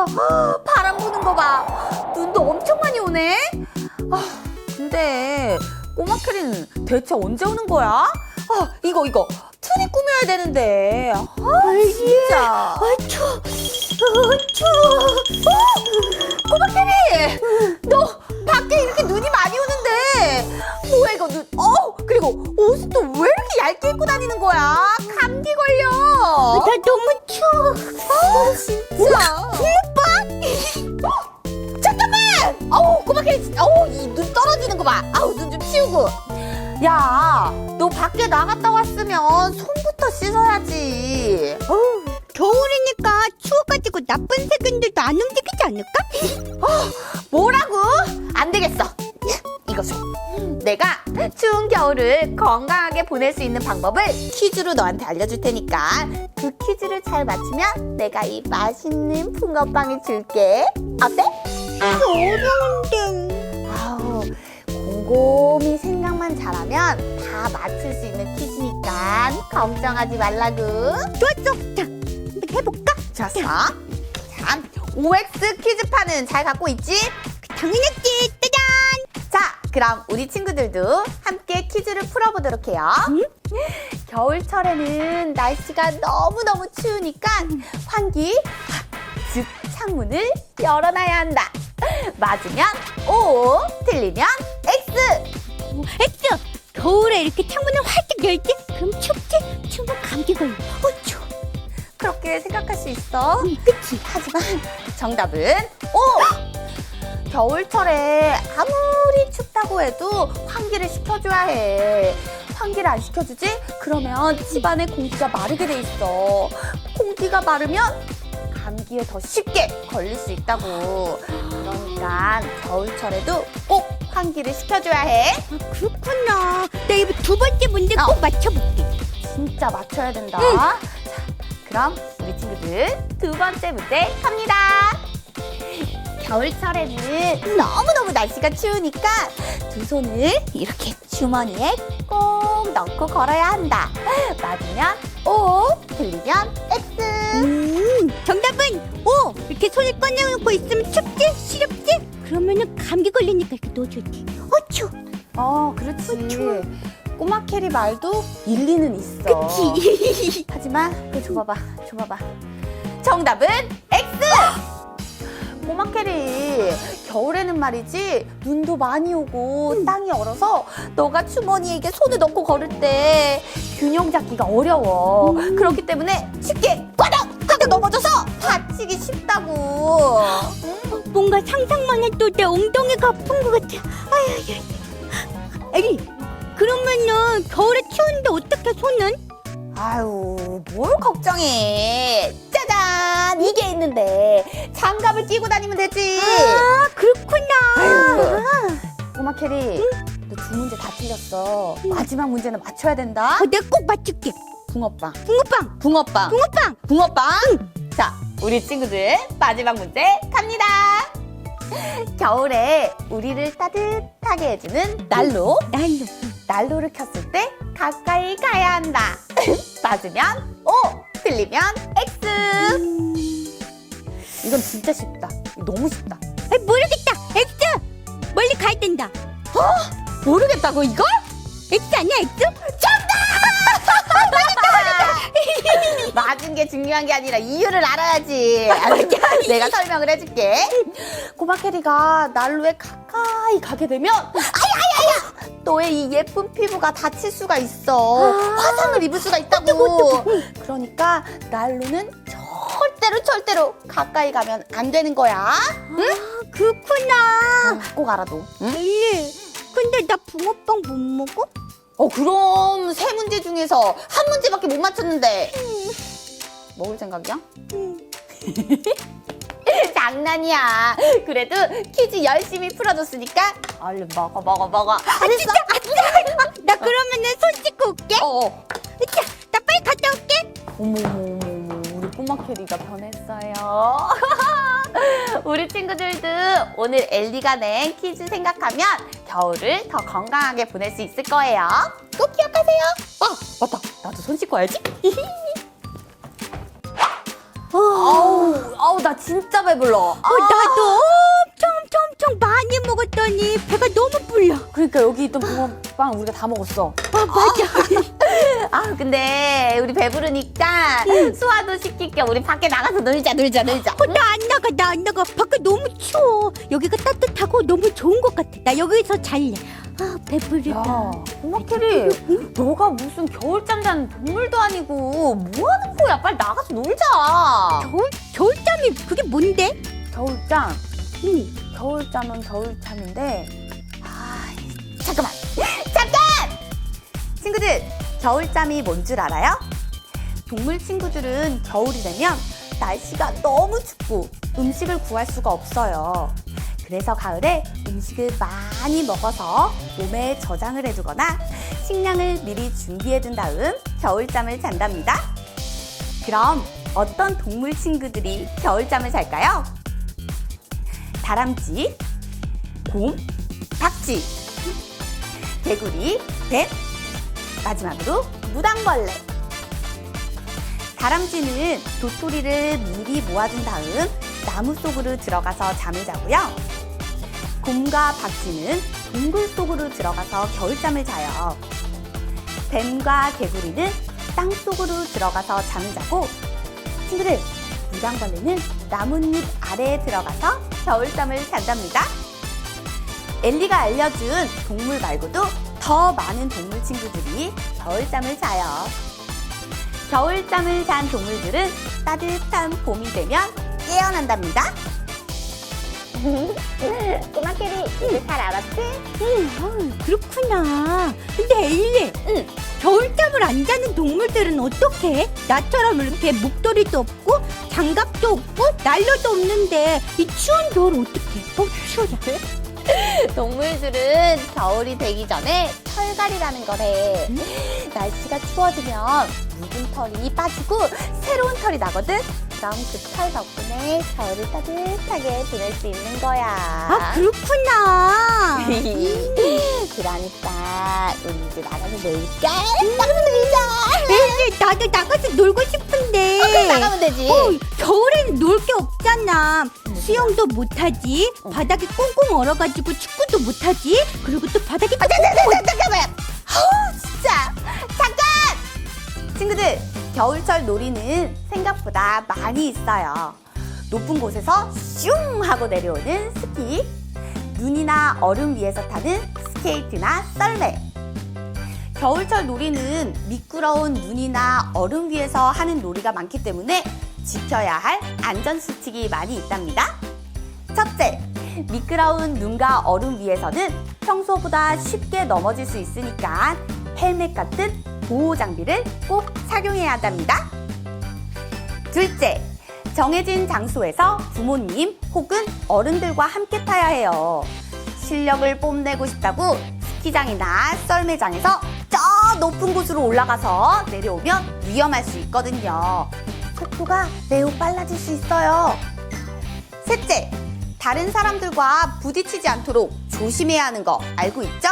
야, 바람 부는 거 봐. 눈도 엄청 많이 오네. 아, 근데 꼬마 캐리는 대체 언제 오는 거야? 아, 이거 이거 트리 꾸며야 되는데. 아, 진짜. 아 추워 아 추워 씻어야지. 어우, 겨울이니까 추워가지고 나쁜 세균들도 안 움직이지 않을까? 뭐라고? 안 되겠어. 줘. 내가 추운 겨울을 건강하게 보낼 수 있는 방법을 퀴즈로 너한테 알려줄 테니까 그 퀴즈를 잘 맞추면 내가 이 맛있는 붕어빵을 줄게. 어때? 어려운데 아우, 곰곰이 생각만 잘하면 다 맞출 수 있는 퀴즈니까 걱정하지 말라고. 좋았어 자 한번 해볼까? 좋았어. 자, OX 퀴즈판은 잘 갖고 있지? 당연했지 짜잔 자, 그럼 우리 친구들도 함께 퀴즈를 풀어보도록 해요. 응? 겨울철에는 날씨가 너무너무 추우니까 환기, 즉 창문을 열어놔야 한다. 맞으면 O, 틀리면 X 겨울에 이렇게 창문을 활짝 열지? 그럼 춥지? 추우면 감기 걸려 어 추워 그렇게 생각할 수 있어. 응, 그치 하지만 정답은 O. 겨울철에 아무리 춥다고 해도 환기를 시켜줘야 해. 환기를 안 시켜주지? 그러면 집안의 공기가 마르게 돼 있어. 공기가 마르면 감기에 더 쉽게 걸릴 수 있다고. 그러니까 겨울철에도 꼭 환기를 시켜줘야 해. 아, 그렇구나 나 이번 두 번째 문제 어. 꼭 맞춰볼게 진짜 맞춰야 된다. 응. 자, 그럼 우리 친구들 두 번째 문제 갑니다. 겨울철에는 너무너무 날씨가 추우니까 두 손을 이렇게 주머니에 꼭 넣고 걸어야 한다. 맞으면 O, 틀리면 X. 음, 정답은 O. 이렇게 손을 꺼내놓고 있으면 춥 이렇게 놓아줄게. 어, 추워. 어, 그렇지. 꼬마 캐리 말도 일리는 있어. 그치? 하지만 그 줘봐봐, 줘봐봐. 정답은 X. 꼬마 캐리 겨울에는 말이지 눈도 많이 오고 땅이 얼어서 너가 주머니에 손을 넣고 걸을 때 균형 잡기가 어려워. 그렇기 때문에 쉽게 꽈덕 하고 넘어져서 다치기 쉽다고. 뭔가 상상만 해도 내 엉덩이가 아픈 것 같아. 아유, 아니, 그러면은 겨울에 추운데 어떻게 손은? 아유, 뭘 걱정해. 짜잔! 이게 있는데 장갑을 끼고 다니면 되지. 아, 그렇구나. 아이고. 꼬마 캐리, 너 두 문제 다 틀렸어. 마지막 문제는 맞춰야 된다. 어, 내가 꼭 맞출게. 붕어빵, 붕어빵, 붕어빵, 붕어빵. 붕어빵. 자, 우리 친구들 마지막 문제 갑니다. 겨울에 우리를 따뜻하게 해주는 난로. 날로. 난로를 켰을 때 가까이 가야 한다. 맞으면 O, 틀리면 X. 음, 이건 진짜 쉽다. 너무 쉽다. 아, 모르겠다. X. 멀리 가야 된다. 모르겠다고 이걸? X 아니야, X? 맞은 게 중요한 게 아니라 이유를 알아야지. 내가 설명을 해줄게. 꼬마 캐리가 난로에 가까이 가게 되면 아야야야! 너의 이 예쁜 피부가 다칠 수가 있어. 화상을 입을 수가 있다고. 그러니까 난로는 절대로 절대로 가까이 가면 안 되는 거야. 아, 그렇구나. 어, 꼭 알아도. 응? 근데 나 붕어빵 못 먹어? 어 그럼 세 문제 중에서 한 문제밖에 못 맞췄는데 먹을 생각이야? 응. 장난이야. 그래도 퀴즈 열심히 풀어줬으니까 얼른 먹어 먹어 먹어. 알았어. 아, 나 그러면은 손 씻고 올게. 어. 어. 자, 나 빨리 갔다 올게. 어머 어머 어머 어머 우리 꼬마 캐리가 변했어요. 우리 친구들도 오늘 엘리가 낸 퀴즈 생각하면 겨울을 더 건강하게 보낼 수 있을 거예요. 꼭 기억하세요. 아 맞다. 나도 손 씻고 와야지. 어, 아우, 아우, 나 진짜 배불러. 어, 나도 엄청 엄청 엄청 많이 먹었더니 배가 너무 불러. 그러니까 여기 있던 붕어빵 우리가 다 먹었어. 아 맞아. 아, 근데 우리 배부르니까 소화도 시킬 겸 우리 밖에 나가서 놀자, 놀자, 놀자. 어, 나 안 나가 나 안 나가 밖에 너무 추워. 여기가 따뜻하고 너무 좋은 것 같아. 나 여기서 잘래. 아 배부르다. 야, 꼬마캐리, 너가 무슨 겨울잠 자는 동물도 아니고 뭐 하는 거야? 빨리 나가서 놀자. 겨울 겨울잠이 그게 뭔데? 겨울잠, 응. 겨울잠은 겨울잠인데. 아, 잠깐만, 잠깐! 친구들, 겨울잠이 뭔 줄 알아요? 동물 친구들은 겨울이 되면 날씨가 너무 춥고 음식을 구할 수가 없어요. 그래서 가을에 음식을 많이 먹어서 몸에 저장을 해두거나 식량을 미리 준비해둔 다음 겨울잠을 잔답니다. 그럼 어떤 동물 친구들이 겨울잠을 잘까요? 다람쥐, 곰, 박쥐, 개구리, 뱀, 마지막으로 무당벌레. 다람쥐는 도토리를 미리 모아둔 다음 나무 속으로 들어가서 잠을 자고요. 곰과 박쥐는 동굴 속으로 들어가서 겨울잠을 자요. 뱀과 개구리는 땅 속으로 들어가서 잠을 자고 친구들 무당벌레는 나뭇잎 아래에 들어가서 겨울잠을 잔답니다. 엘리가 알려준 동물 말고도 더 많은 동물 친구들이 겨울잠을 자요. 겨울잠을 잔 동물들은 따뜻한 봄이 되면 깨어난답니다. 꼬마 캐리 이제 잘 알았지? 응, 아, 그렇구나. 근데 엘리, 응. 겨울잠을 안 자는 동물들은 어떻게? 나처럼 이렇게 목도리도 없고 장갑도 없고 난로도 없는데 이 추운 겨울 어떻게? 어 추워라. 동물들은 겨울이 되기 전에 털갈이라는 거래. 날씨가 추워지면 묵은 털이 빠지고 새로운 털이 나거든. 그럼 그털 덕분에 겨울을 따뜻하게 보낼 수 있는 거야. 아 그렇구나. 그러니까 우리 이제 나가서 놀까? 나가서 놀자. 엘리 나도 나가서 놀고 싶은데. 그럼 나가면 되지. 어, 겨울에는 놀게 없잖아. 수영도 못하지. 바닥에 꽁꽁 얼어가지고 축구도 못하지. 그리고 또 바닥에 아, 잠깐, 잠깐, 잠깐만. 어우, 진짜. 잠깐! 친구들, 겨울철 놀이는 생각보다 많이 있어요. 높은 곳에서 슝 하고 내려오는 스키, 눈이나 얼음 위에서 타는 스케이트나 썰매. 겨울철 놀이는 미끄러운 눈이나 얼음 위에서 하는 놀이가 많기 때문에 지켜야 할 안전수칙이 많이 있답니다. 첫째, 미끄러운 눈과 얼음 위에서는 평소보다 쉽게 넘어질 수 있으니까 헬멧 같은 보호 장비를 꼭 착용해야 한답니다. 둘째, 정해진 장소에서 부모님 혹은 어른들과 함께 타야 해요. 실력을 뽐내고 싶다고 스키장이나 썰매장에서 저 높은 곳으로 올라가서 내려오면 위험할 수 있거든요. 속도가 매우 빨라질 수 있어요. 셋째, 다른 사람들과 부딪히지 않도록 조심해야 하는 거 알고 있죠?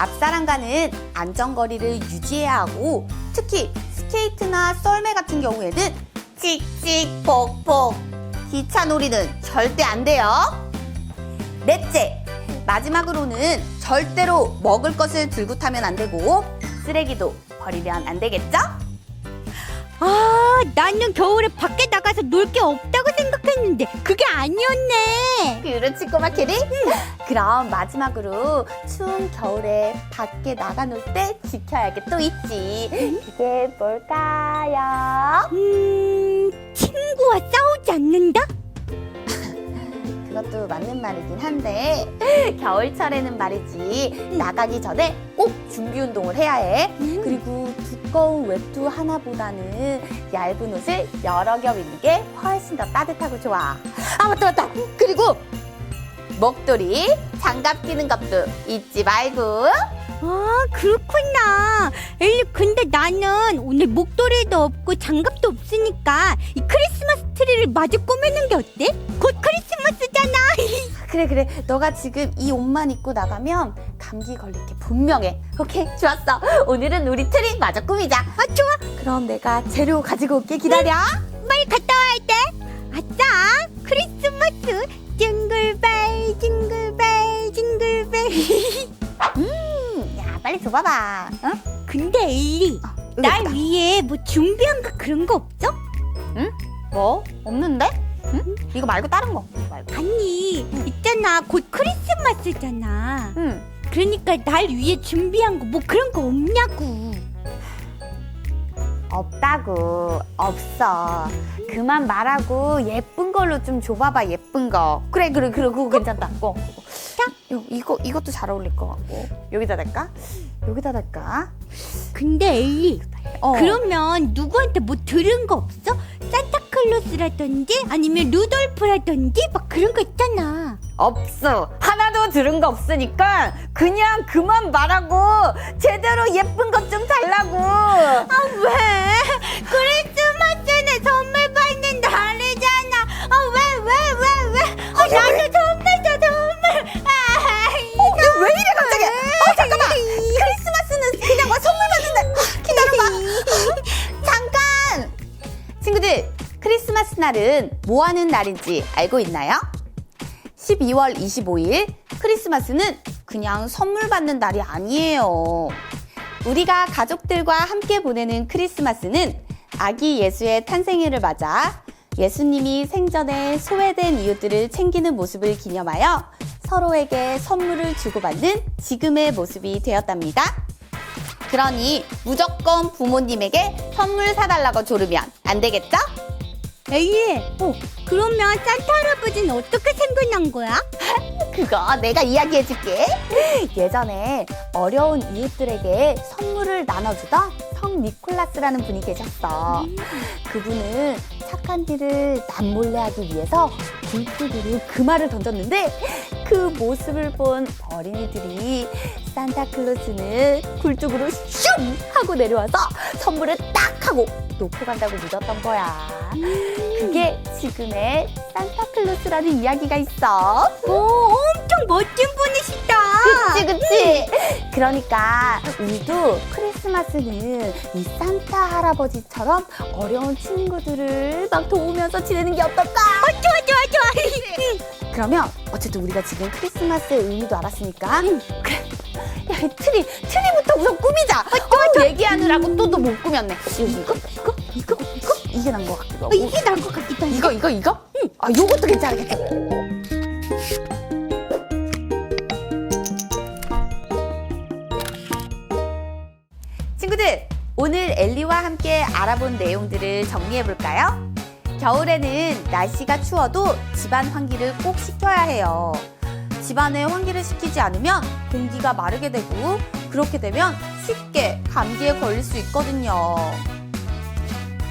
앞사람과는 안전거리를 유지해야 하고 특히 스케이트나 썰매 같은 경우에는 찍찍 폭폭 기차 놀이는 절대 안 돼요. 넷째, 마지막으로는 절대로 먹을 것을 들고 타면 안 되고 쓰레기도 버리면 안 되겠죠? 아, 나는 겨울에 밖에 나가서 놀 게 없다고 생각했는데 그게 아니었네. 그렇지 꼬마 캐리? 그럼 마지막으로 추운 겨울에 밖에 나가 놀 때 지켜야 할 게 또 있지 그게 뭘까요? 음, 친구와 싸우지 않는다? 그것도 맞는 말이긴 한데 겨울철에는 말이지 나가기 전에 꼭 준비 운동을 해야 해. 그리고 두꺼운 외투 하나보다는 얇은 옷을 여러 겹 입는 게 훨씬 더 따뜻하고 좋아. 아 맞다 맞다. 그리고 목도리 장갑 끼는 것도 잊지 말고. 아, 그렇구나. 엘리, 근데 나는 오늘 목도리도 없고 장갑도 없으니까 이 크리스마스 트리를 마저 꾸미는 게 어때? 그래 그래 너가 지금 이 옷만 입고 나가면 감기 걸릴 게 분명해 오케이 좋았어 오늘은 우리 트리 마저 꾸미자 아, 좋아. 그럼 내가 재료 가지고 올게 기다려 빨리 갔다 와야 돼. 아싸, 크리스마스. 징글벨, 징글벨, 징글벨. 음, 야, 빨리 줘봐봐. 응? 근데 엘리, 여기 날. 위해 뭐 준비한 거 그런 거 없어? 뭐? 없는데? 응? 이거 말고 다른 거. 말고. 아니, 있잖아. 곧 크리스마스잖아. 응. 그러니까 날 위해 준비한 거 뭐 그런 거 없냐고. 없다고. 없어. 그만 말하고 예쁜 걸로 좀 줘봐봐. 예쁜 거. 그래, 그래, 그래. 그거 괜찮다. 그거. 그거. 자, 요, 이거 이것도 잘 어울릴 것 같고. 여기다 달까? 여기다 달까? 근데 엘리, 어. 그러면 누구한테 뭐 들은 거 없어? 산타클로스라든지 아니면 루돌프라든지 막 그런 거 있잖아. 없어. 하나도 들은 거 없으니까 그냥 그만 말하고 제대로 예쁜 것 좀 달라고. 아 왜? 크리스마스는 선물 날은 뭐 하는 날인지 알고 있나요? 12월 25일 크리스마스는 그냥 선물 받는 날이 아니에요. 우리가 가족들과 함께 보내는 크리스마스는 아기 예수의 탄생일을 맞아 예수님이 생전에 소외된 이웃들을 챙기는 모습을 기념하여 서로에게 선물을 주고받는 지금의 모습이 되었답니다. 그러니 무조건 부모님에게 선물 사달라고 조르면 안 되겠죠? 엘리, 어 그러면 산타 할아버지는 어떻게 생겨난 거야? 그거 내가 이야기해줄게. 예전에 어려운 이웃들에게 선물을 나눠주던 성 니콜라스라는 분이 계셨어. 그분은 착한 일을 남몰래 하기 위해서 굴뚝으로 금화를 던졌는데 그 모습을 본 어린이들이 산타클로스는 굴뚝으로 슝 하고 내려와서 선물을 딱 하고 놓고 간다고 믿었던 거야. 그게 지금의 산타클로스라는 이야기가 있어. 오 엄청 멋진 분이시다. 그치 그치 그러니까 우리도 크리스마스는 이 산타 할아버지처럼 어려운 친구들을 막 도우면서 지내는 게 어떨까 어, 좋아 좋아 좋아. 그러면 어쨌든 우리가 지금 크리스마스의 의미도 알았으니까 그래 야, 이 트리 트리부터 우선 꾸미자. 어, 얘기하느라고 또 또 못 꾸몄네. 이거 이거 이거 이거 이게 난 것 같기도 어, 하고 이게 나은 것 같기도 하고. 이거 이거 이거? 아 요것도 괜찮겠다 친구들 오늘 엘리와 함께 알아본 내용들을 정리해 볼까요? 겨울에는 날씨가 추워도 집안 환기를 꼭 시켜야 해요. 집안에 환기를 시키지 않으면 공기가 마르게 되고 그렇게 되면 쉽게 감기에 걸릴 수 있거든요.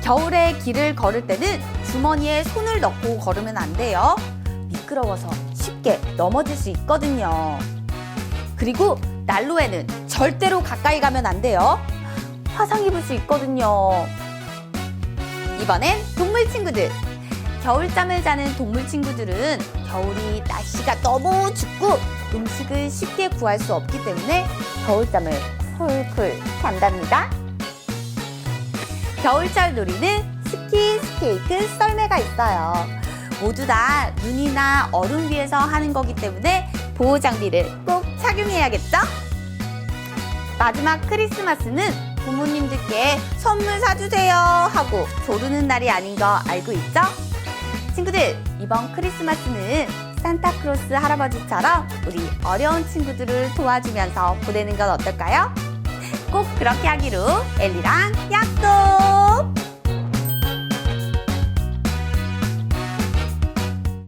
겨울에 길을 걸을 때는 주머니에 손을 넣고 걸으면 안 돼요. 미끄러워서 쉽게 넘어질 수 있거든요. 그리고 난로에는 절대로 가까이 가면 안 돼요. 화상 입을 수 있거든요. 이번엔 동물 친구들. 겨울잠을 자는 동물 친구들은 겨울이 날씨가 너무 춥고 음식을 쉽게 구할 수 없기 때문에 겨울잠을 쿨쿨 잔답니다. 겨울철 놀이는 스키, 스케이트, 썰매가 있어요. 모두 다 눈이나 얼음 위에서 하는 거기 때문에 보호 장비를 꼭 착용해야겠죠? 마지막 크리스마스는 부모님들께 선물 사주세요 하고 조르는 날이 아닌 거 알고 있죠? 친구들, 이번 크리스마스는 산타크로스 할아버지처럼 우리 어려운 친구들을 도와주면서 보내는 건 어떨까요? 꼭 그렇게 하기로 엘리랑 약속!